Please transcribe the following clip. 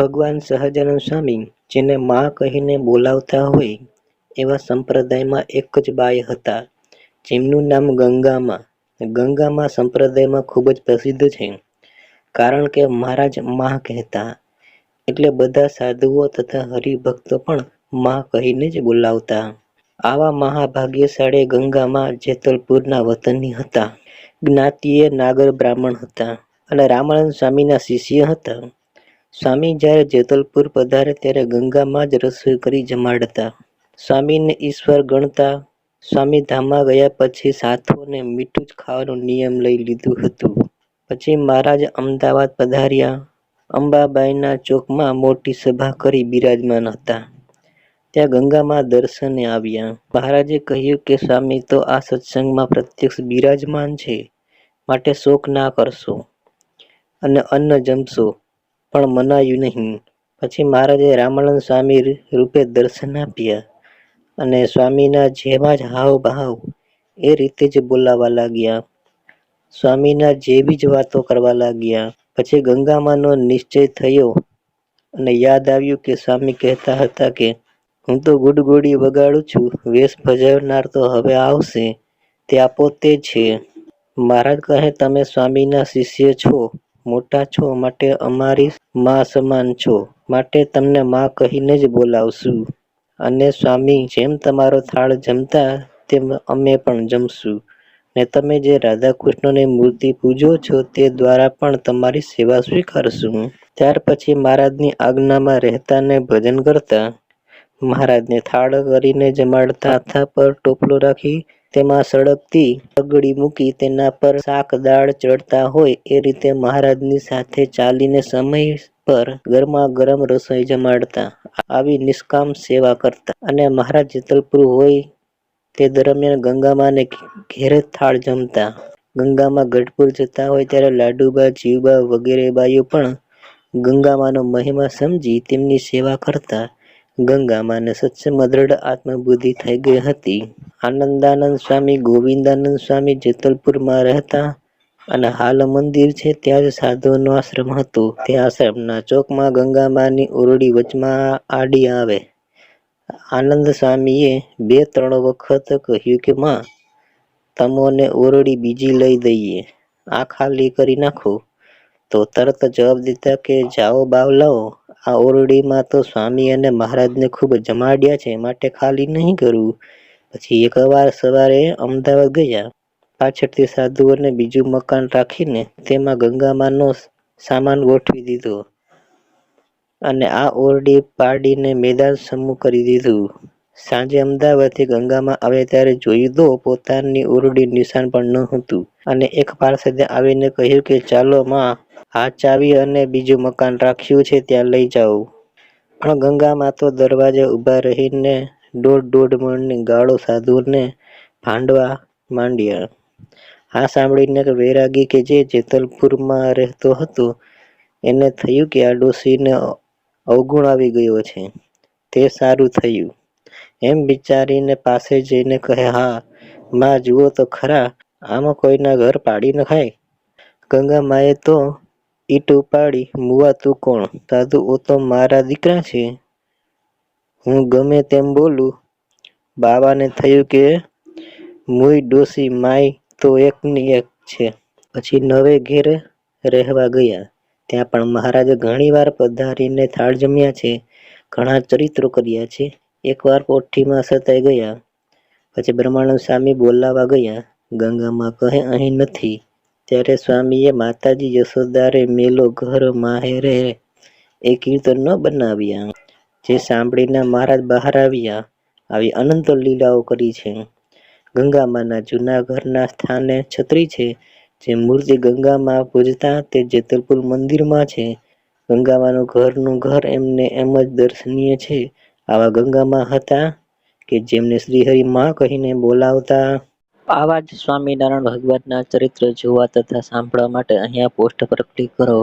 ભગવાન સહજાનંદ સ્વામી, જેને મા કહીને બોલાવતા હોય, એવા સંપ્રદાયમાં એક જ બાઈ હતા. જેમનું નામ ગંગામાં. ગંગામાં સંપ્રદાયમાં ખૂબ જ પ્રસિદ્ધ છે. કારણ કે મહારાજ મા કહેતા. એટલે બધા સાધુઓ તથા હરિભક્તો પણ મા કહીને જ બોલાવતા. આવા મહાભાગ્યશાળી ગંગામાં જેતલપુરના વતની હતા. જ્ઞાતિએ નાગર બ્રાહ્મણ હતા અને રામાનંદ સ્વામીના શિષ્ય હતા. સ્વામી જ્યારે જેતલપુર પધારે ત્યારે ગંગામાં જ રસોઈ કરી જમાડતા. સ્વામીને ઈશ્વર ગણતા. સ્વામી ધામમાં ગયા પછી સાથોને મીઠું જ ખાવાનો નિયમ લઈ લીધું હતું. પછી મહારાજ અમદાવાદ પધાર્યા. અંબાબાઈના ચોકમાં મોટી સભા કરી બિરાજમાન હતા. ત્યાં ગંગામાં દર્શને આવ્યા. મહારાજે કહ્યું કે, સ્વામી, તો આ સત્સંગમાં પ્રત્યક્ષ બિરાજમાન છે. માટે શોક ના કરશો અને અન્ન જમશો. પણ મનાયું નહીં. પછી મહારાજે રામાનંદ સ્વામી રૂપે દર્શન આપ્યા અને સ્વામીના જેવા જ હાવભાવ એ રીતે જ બોલાવા લાગ્યા. સ્વામીના જેવી જ વાતો કરવા લાગ્યા. પછી ગંગામાનો નિશ્ચય થયો અને યાદ આવ્યું કે સ્વામી કહેતા હતા કે, હું તો ગુડગુડી વગાડું છું, વેશ ભજવનાર તો હવે આવશે તે આપો પોતે છે. મહારાજ કહે, તમે સ્વામીના શિષ્ય છો મોટા છો માટે અમારી મા સમાન છો માટે તમને મા કહીને જ બોલાવશું. અને સ્વામી, જેમ તમારો થાળ જમતા તેમ અમે પણ જમશું. ને તમે જે રાધા કૃષ્ણની મૂર્તિ પૂજો છો તે દ્વારા પણ તમારી સેવા સ્વીકારશું. ત્યાર પછી મહારાજની આજ્ઞામાં રહેતા ને ભજન કરતા મહારાજને થાળ કરીને જમાડતા હાથા પર ટોપલો રાખી તેમાં સળગતી પગડી મૂકી તેના પર શાક, દાળ ચડતા હોય એ રીતે મહારાજની સાથે ચાલીને સમય પર ગરમા ગરમ રસોઈ જમાડતા, આવી નિષ્કામ સેવા કરતા અને મહારાજ જેતલપુર હોય તે દરમિયાન ગંગામાને ઘેરે થાળ જમતા. ગંગામાં ગઢપુર જતા હોય ત્યારે લાડુબા, જીવબા વગેરે બાઈઓ પણ ગંગામાનો મહિમા સમજી તેમની સેવા કરતા. ગંગામાને સત્સંગ અદ્રઢ આત્મબુદ્ધિ થઈ ગઈ હતી. આનંદાનંદ સ્વામી, ગોવિંદાનંદ સ્વામી જેતલપુરમાં રહેતા અને હાલ મંદિર છે ત્યાં જ સાધુનો આશ્રમ હતો. તે આશ્રમના ચોકમાં ગંગામાની ઓરડી વચમાં આડી આવે. આનંદ સ્વામીએ બે ત્રણ વખત કહ્યું કે, માં, તમોને ઓરડી બીજી લઈ દઈએ. આ ખાલી કરી નાખો. તો તરત જવાબ દીધા કે, જાઓ બાવલાઓ આ ઓરડીમાં તો સ્વામી અને મહારાજને ખૂબ જમાડ્યા છે માટે ખાલી નહીં કરવું. પછી એકવાર સવારે અમદાવાદ ગયા. પાછળથી સાધુઓને બીજું મકાન રાખીને તેમાં ગંગામાનો સામાન ગોઠવી દીધો. અને આ ઓરડી પાડીને મેદાન સમૂહ કરી દીધું. સાંજે અમદાવાદથી ગંગામાં આવે ત્યારે જોયું તો પોતાની ઓરડી નિશાન પણ ન હતું. અને એક પાર્ષદે આવીને કહ્યું કે ચાલો માં આ ચાવી અને બીજું મકાન રાખ્યું છે ત્યાં લઈ જાઓ. પણ ગંગામાં તો દરવાજે ઊભા રહીને દોઢ દોઢ મણની ગાળો સાધુને ભાંડવા માંડ્યા. આ સાંભળીને વૈરાગી કે જે જેતલપુરમાં રહેતો હતો, એને થયું કે આ ડોશીને અવગુણ આવી ગયો છે. તે સારું થયું. એમ વિચારીને પાસે જઈને કહે, હા, માં, જુઓ તો ખરા, આમાં કોઈના ઘર પાડી નખાય? ગંગા માએ તો ઈટ ઉપાડી, મુવા, તું કોણ? સાધુ ઓ તો મારા દીકરા છે. હું ગમે તેમ બોલું. બાવાને થયું કે મુઈ ડોસી માય તો એકની એક છે. પછી નવે ઘેર રહેવા ગયા. ત્યાં પણ મહારાજે ઘણીવાર પધારીને થાળ જમ્યા છે. ઘણા ચરિત્રો કર્યા છે. એકવાર પોઠીમાં સતાઈ ગયા. પછી બ્રહ્માનંદ સ્વામી બોલાવા ગયા. ગંગામાં કહે અહીં નથી. ત્યારે સ્વામીએ માતાજી યશોદારે મેલો ઘર માહેરે એ કીર્તન બનાવ્યા. જે સાંભળીને મહારાજ બહાર આવ્યા, આવી અનંત લીલાઓ કરી છે. ગંગામાના જૂના ઘરના સ્થાને છત્રી છે. જે મૂર્તિ ગંગામાં પૂજતા તે જેતલપુર મંદિરમાં છે. ગંગામાનું ઘરનું ઘર એમને એમ જ દર્શનીય છે. આવા ગંગામાં હતા કે જેમને શ્રીહરિ માં કહીને બોલાવતા આવા જ સ્વામિનારાયણ ભગવાનના ચરિત્ર જોવા તથા સાંભળવા માટે અહીંયા પોસ્ટ પર ક્લિક કરો.